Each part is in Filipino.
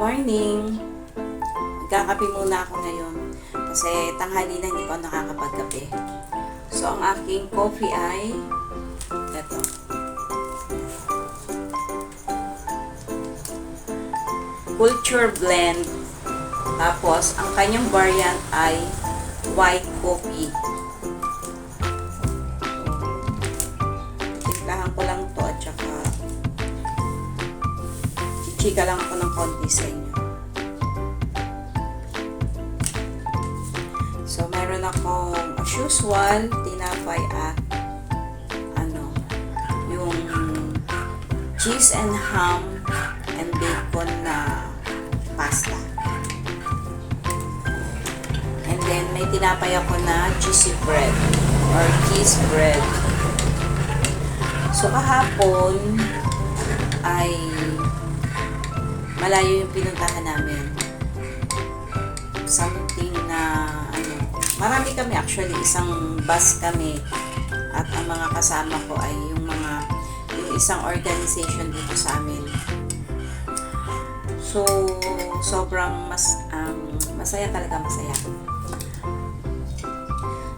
Morning! Magkakape muna ako ngayon kasi tanghali na hindi pa nakakapagkape. So, ang aking coffee ay ito. Culture Blend. Tapos, ang kanyang variant ay white coffee. Timplahan ko lang to at saka chichika lang ako ng konti sa inyo. Usual, tinapay at ano, yung cheese and ham and bacon na pasta. And then, may tinapay ako na cheesy bread or cheese bread. So, kahapon ay malayo yung pinuntahan namin. Something na, marami kami actually, isang bus kami at ang mga kasama ko ay yung mga, yung isang organization dito sa amin. So, sobrang mas, um, masaya talaga, masaya.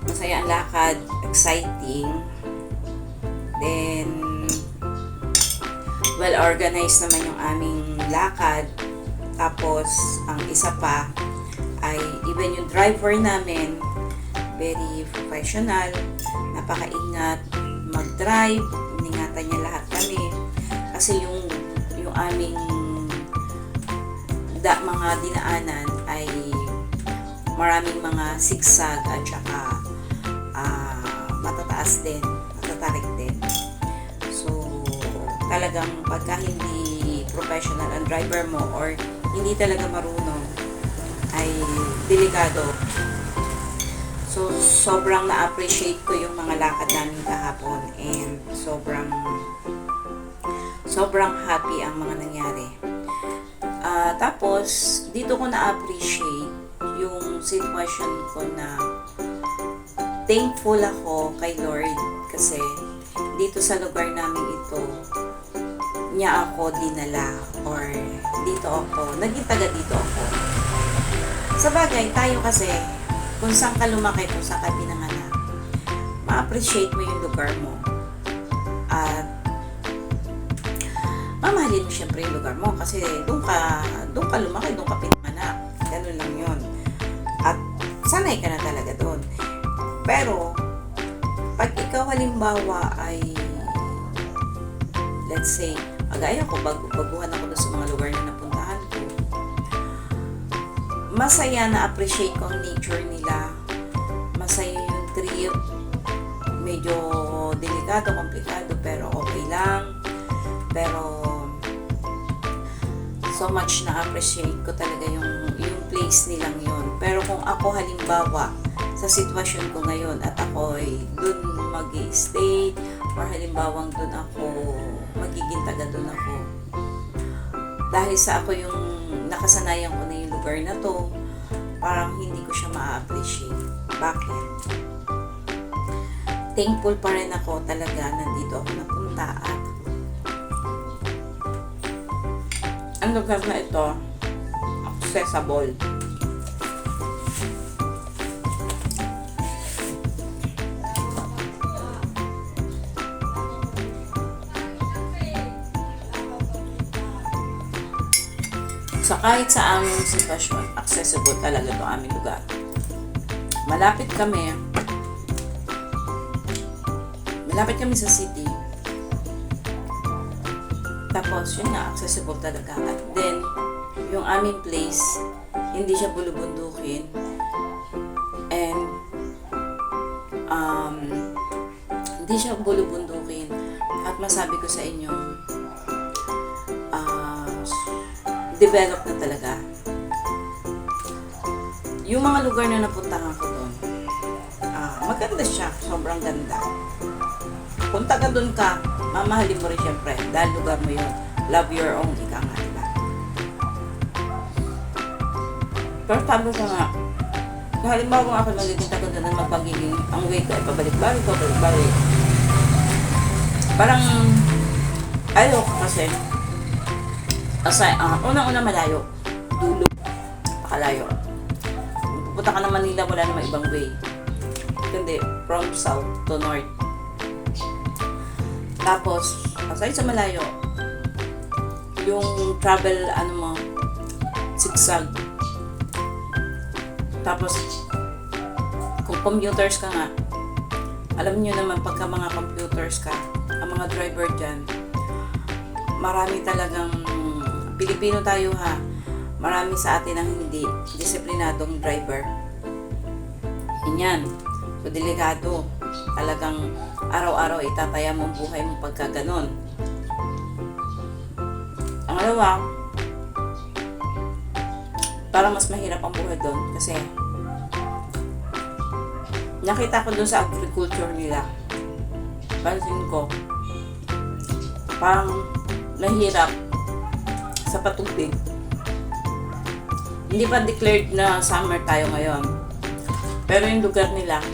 Masaya ang lakad, exciting. Then, well organized naman yung aming lakad. Tapos, ang isa pa ay even yung driver namin, very professional, napakaingat mag-drive, iningatan niya lahat kami. Kasi yung yung aming da, mga dinaanan ay maraming mga sigsag at saka ah, matataas din, matatarik din. So, talagang pagka hindi professional ang driver mo or hindi talaga marunong ay delikado. So, sobrang na-appreciate ko yung mga lakad namin kahapon and sobrang sobrang happy ang mga nangyari. Ah, tapos, dito ko na-appreciate yung sitwasyon ko na thankful ako kay Lord kasi dito sa lugar namin ito, niya ako dinala or dito ako, naging taga dito ako. Sa bagay, tayo kasi, kung saan ka lumaki, kung saan ka pinanganak, ma-appreciate mo yung lugar mo. At mamahalin mo syempre yung lugar mo kasi doon ka, doon ka lumaki, doon ka pinanganak. Ganun lang yun. At sanay ka na talaga doon. Pero, pag ikaw halimbawa ay let's say, agaya ko, bag baguhan ako sa mga lugar na napuntahan ko, masaya na appreciate ko ang nature nila. Masaya yung trip. Medyo delikado, komplikado, pero okay lang. Pero, so much na appreciate ko talaga yung, yung place nilang yun. Pero kung ako halimbawa, sa sitwasyon ko ngayon at ako ay dun mag stay or halimbawang dun ako magiging taga dun ako dahil sa ako yung nakasanayan ko na yung lugar na to parang hindi ko siya ma-appreciate bakit? thankful pa rin ako talaga nandito ako napunta at ang lugar na ito accessible sa kahit sa aming sitwasyon, accessible talaga itong aming lugar. Malapit kami, malapit kami sa city. Tapos, yun nga, accessible talaga. At then, yung aming place, hindi siya bulubundukin. And, um, hindi siya bulubundukin. At masabi ko sa inyo, ah, develop na talaga. Yung mga lugar na napuntahan ko doon, ah, maganda siya. Sobrang ganda. Punta ka doon ka, mamahalin mo rin syempre. Dahil lugar mo yun. Love your own, ika nga, diba? Pero sabi ko nga, kung halimbawa kung ako magiging taga doon na magpagiging ang way ko ay pabalik-balik, pabalik-balik. Parang, ayoko kasi, aside, ah, unang-una malayo. dulo. Pakalayo. Pupunta ka ng Manila, wala namang ibang way. Kundi, from south to north. Tapos, aside sa malayo, yung travel, ano mo, zigzag. Tapos, kung computers ka nga, alam niyo naman pagka mga computers ka, ang mga driver dyan, marami talagang, Pilipino tayo ha, marami sa atin ang hindi disiplinadong driver. Yan. So, delikado. Talagang araw-araw itataya mo ang buhay mo pagka ganon. Ang alawa, parang mas mahirap ang buhay doon kasi nakita ko doon sa agriculture nila. Pansin ko, parang mahirap sa patubig. Hindi pa declared na summer tayo ngayon. Pero yung lugar nila,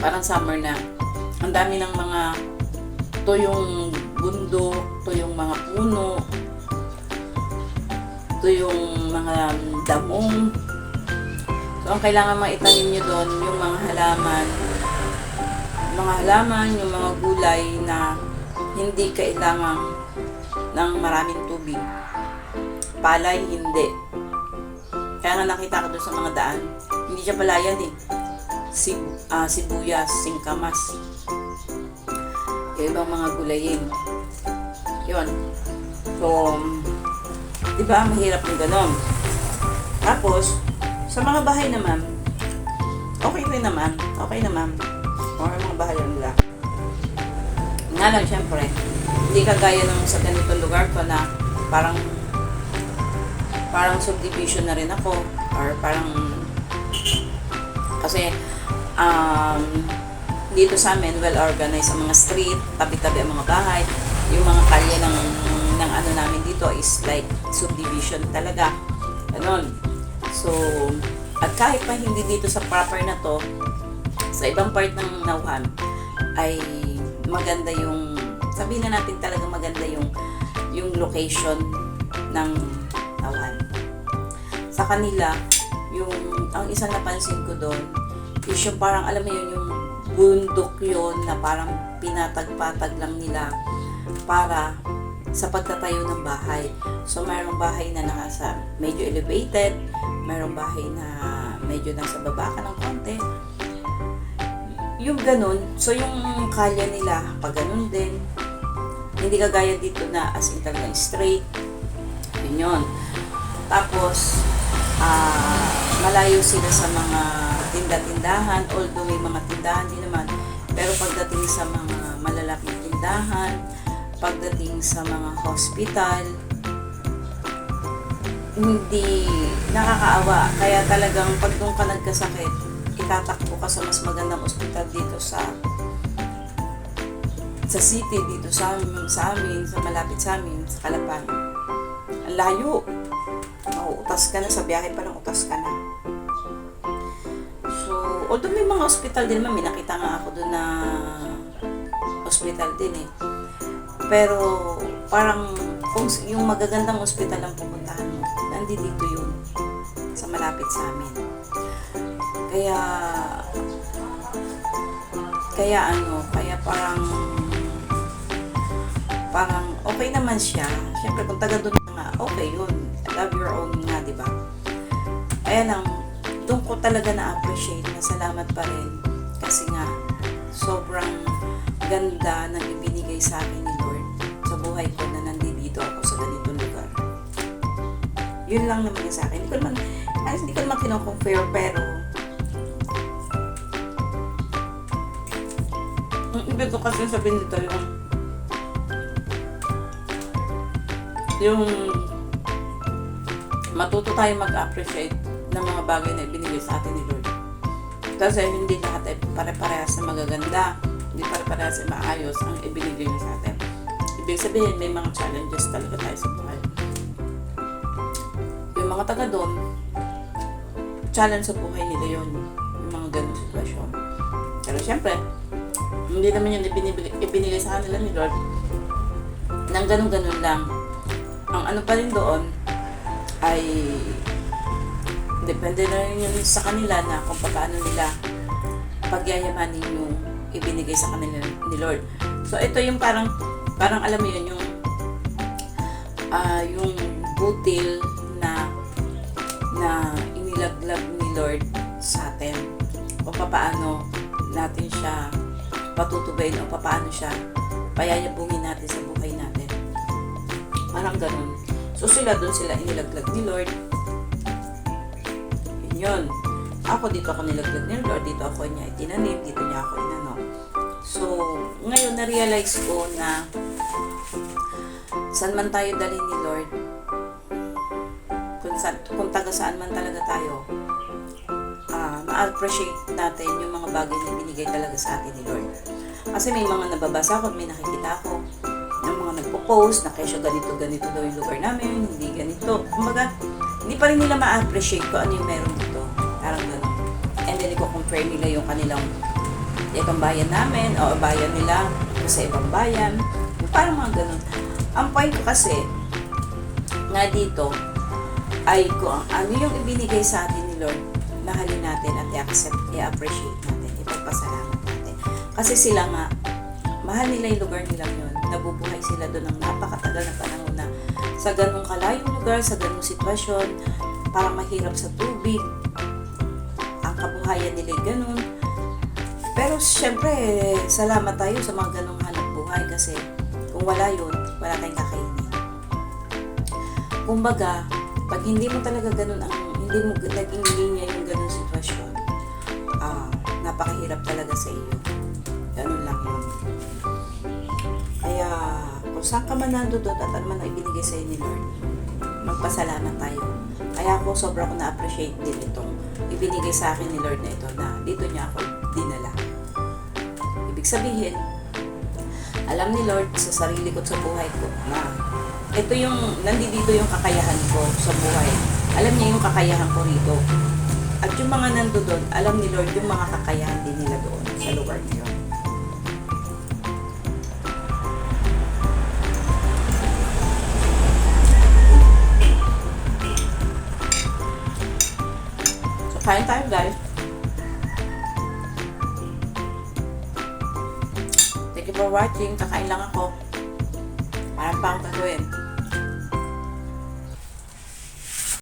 parang summer na. Ang dami ng mga tuyong bundok, tuyong mga puno, tuyong mga damong. So, ang kailangan maitanim nyo doon, yung mga halaman, mga halaman, yung mga gulay na hindi kailangan ng maraming tubig. Palay, hindi. Kaya nga nakita ko doon sa mga daan, hindi siya palayan eh. Sib, ah, sibuyas, singkamas. Yung ibang mga gulayin. Yun. So, di ba, mahirap yung ganon. Tapos, sa mga bahay naman, okay rin naman. Okay naman. Or mga bahay lang. Nga lang, syempre, hindi kagaya nung sa ganitong lugar ko na parang parang subdivision na rin ako or parang kasi um, dito sa amin well organized ang mga street tabi-tabi ang mga bahay. Yung mga kalye ng ng ano namin dito is like subdivision talaga. Ganun so at kahit pa hindi dito sa proper na to sa ibang part ng Nauhan ay maganda yung sabihin na natin talaga maganda yung yung location ng Nauhan sa kanila, yung, ang isang napansin ko doon, is yung parang, alam mo yun, yung bundok yun na parang pinatag-patag lang nila para sa pagtatayo ng bahay. So, mayroong bahay na nasa medyo elevated, mayroong bahay na medyo nasa baba ka ng konti. Yung ganun, so yung kalya nila, pag ganun din, hindi kagaya dito na as in talagang straight. Yun yun. Tapos, ah malayo sila sa mga tinda-tindahan, although may mga tindahan din naman. Pero pagdating sa mga malalaking tindahan, pagdating sa mga hospital, hindi nakakaawa. Kaya talagang pag doon ka nagkasakit, itatakbo ka sa mas magandang ospital dito sa sa city, dito sa amin, sa amin, sa malapit sa amin, sa Kalapan. Ang layo mauutas ka na, sa biyahe pa lang utas ka na. So, although may mga hospital din naman, may nakita nga ako doon na hospital din eh. Pero, parang, kung yung magagandang hospital ang pupuntahan mo, nandito dito yun, malapit sa amin. Kaya, kaya ano, kaya parang, parang okay naman siya. Siyempre, kung taga doon nga, okay yun. Love your own nga, di ba? Kaya lang, doon ko talaga na-appreciate na salamat pa rin. Kasi nga, sobrang ganda ng ibinigay sa akin ni Lord sa buhay ko na nandito ako sa ganitong lugar. Yun lang naman yung sa akin. Hindi ko naman, ayos, hindi ko naman kinocompare, pero ang ibig ko kasi sabihin dito yung yung matuto tayo mag-appreciate ng mga bagay na ibinigay sa atin ni Lord. Kasi hindi lahat ay pare-parehas na magaganda, hindi pare-parehas na maayos ang ibinigay niya sa atin. Ibig sabihin, may mga challenges talaga tayo sa buhay. Yung mga taga doon, challenge sa buhay nila yon yung mga ganong sitwasyon. Pero syempre, hindi naman yun ibinibigay, ibinigay sa kanila ni Lord nang ganun-ganun lang ang ano pa rin doon ay depende na rin yun sa kanila na kung paano nila pagyayamanin yung ibinigay sa kanila ni Lord. So ito yung parang parang alam mo yun yung ah yung butil na na inilaglag ni Lord sa atin o papaano natin siya patutubayin o papaano siya payayabungin natin sa buhay natin. Parang ganun. So sila doon sila inilaglag ni Lord. Yun yun. Ako dito ako nilaglag ni Lord, dito ako niya itinanim, dito niya ako inano. So, ngayon na-realize ko na saan man tayo dalhin ni Lord, kung, saan, kung taga saan man talaga tayo, ah ma-appreciate natin yung mga bagay na binigay talaga sa atin ni Lord. Kasi may mga nababasa ko, may nakikita ako, ng mga nagpo-post na kesyo ganito, ganito daw yung lugar namin, hindi ganito. Kumbaga, hindi pa rin nila ma-appreciate ko ano yung meron dito. Parang gano'n. And then, i-compare nila yung kanilang itong bayan namin o bayan nila sa ibang bayan. Parang mga ganun. Ang point ko kasi, nga dito, ay kung ano yung ibinigay sa atin ni Lord, mahalin natin at i-accept, i-appreciate natin, ipagpasalamat natin. Kasi sila nga, mahal nila yung lugar nila yun. Nabubuhay sila doon ng napakatagal na panahon na sa ganung kalayong lugar, sa ganung sitwasyon, parang mahirap sa tubig, ang kabuhayan nila ganun. Pero syempre, salamat tayo sa mga ganung hanap buhay kasi kung wala yun, wala tayong kakainin. Kumbaga, pag hindi mo talaga ganun ang, hindi mo naging linya yung ganun sitwasyon, ah, napakahirap talaga sa iyo. Ganun lang yun. Kaya, kung saan ka man nando doon at ano man ang ibinigay sa'yo ni Lord, magpasalamat tayo. Kaya ako sobra ko na-appreciate din itong ibinigay sa akin ni Lord na ito na dito niya ako dinala. Ibig sabihin, alam ni Lord sa sarili ko at sa buhay ko na ito yung, nandito yung kakayahan ko sa buhay. Alam niya yung kakayahan ko rito. At yung mga nando doon, alam ni Lord yung mga kakayahan din nila doon sa lugar niyo. So, kain tayo guys. Thank you for watching. Kakain lang ako.